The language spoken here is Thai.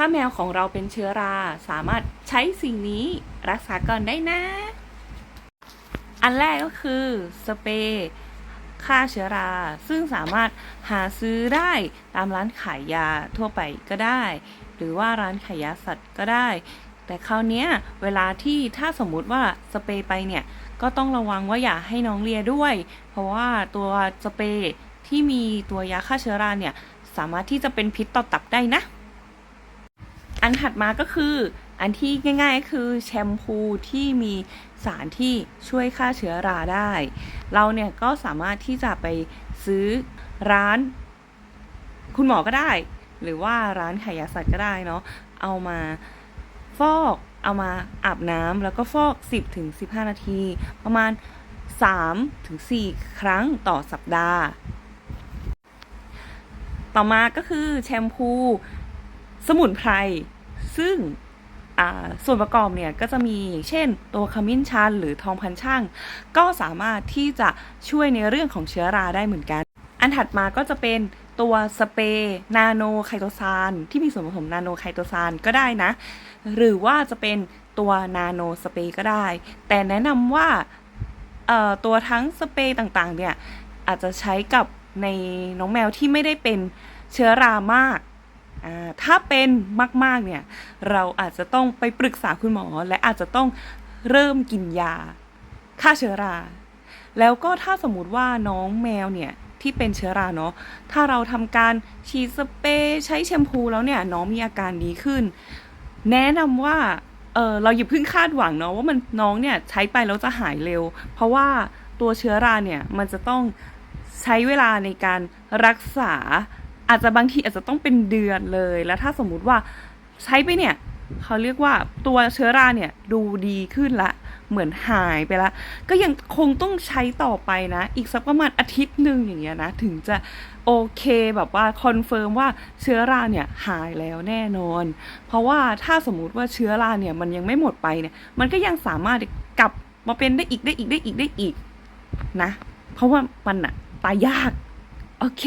ถ้าแมวของเราเป็นเชื้อราสามารถใช้สิ่งนี้รักษาก่อนได้นะ อันแรกก็คือสเปรย์ฆ่าเชื้อรา ซึ่งสามารถหาซื้อได้ตามร้านขายยาทั่วไปก็ได้ หรือว่าร้านขายยาสัตว์ก็ได้ แต่คราวนี้เวลาที่ถ้าสมมุติว่าสเปรย์ไปเนี่ย ก็ต้องระวังว่าอย่าให้น้องเลียด้วย เพราะว่าตัวสเปรย์ที่มีตัวยาฆ่าเชื้อราเนี่ย สามารถที่จะเป็นพิษต่อตับได้นะ อันถัดมาก็คืออันที่ง่ายๆคือแชมพูที่มีสารที่ช่วยฆ่าเชื้อราได้ เราเนี่ยก็สามารถที่จะไปซื้อร้าน คุณหมอก็ได้ หรือว่าร้านขายยาสัตว์ก็ได้เนาะเอามาฟอกเอามาอาบน้ำแล้วก็ฟอก 10ถึง15 นาที ประมาณ3ถึง4ครั้งต่อสัปดาห์ ต่อมาก็คือแชมพู สมุนไพร ซึ่งส่วนประกอบเนี่ยก็จะมีเช่น ตัวขมิ้นชันหรือทองพันช่าง ก็สามารถที่จะช่วยในเรื่องของเชื้อราได้เหมือนกัน อันถัดมาก็จะเป็นตัวสเปรย์นาโนไคโตซานที่มีส่วนผสมนาโนไคโตซานก็ได้นะ หรือว่าจะเป็นตัวนาโนสเปรย์ก็ได้ แต่แนะนำว่าตัวทั้งสเปรย์ต่างๆเนี่ยอาจจะใช้กับในน้องแมวที่ไม่ได้เป็นเชื้อรามาก ถ้าเป็นมากๆเนี่ยเราอาจจะต้องไปปรึกษาคุณหมอ และอาจจะต้องเริ่มกินยาฆ่าเชื้อรา แล้วก็ถ้าสมมติว่าน้องแมวเนี่ยที่เป็นเชื้อราเนาะ ถ้าเราทำการฉีดสเปรย์ใช้แชมพูแล้วเนี่ยน้องมีอาการดีขึ้น แนะนำว่าเออเราอย่าเพิ่งคาดหวังเนาะว่ามันน้องเนี่ยใช้ไปแล้วจะหายเร็ว เพราะว่าตัวเชื้อราเนี่ยมันจะต้องใช้เวลาในการรักษา อาจจะบางทีอาจจะต้องเป็นเดือนเลย แล้วถ้าสมมุติว่าใช้ไปเนี่ยเขาเรียกว่าตัวเชื้อราเนี่ยดูดีขึ้นละ เหมือนหายไปละ ก็ยังคงต้องใช้ต่อไปนะ อีกสักประมาณอาทิตย์หนึ่งอย่างเงี้ยนะ ถึงจะโอเคแบบว่าคอนเฟิร์มว่าเชื้อราเนี่ยหายแล้วแน่นอน เพราะว่าถ้าสมมุติว่าเชื้อราเนี่ยมันยังไม่หมดไปเนี่ย มันก็ยังสามารถกลับมาเป็นได้อีกได้อีกได้อีกได้อีกนะ เพราะว่ามันอะตายยาก โอเค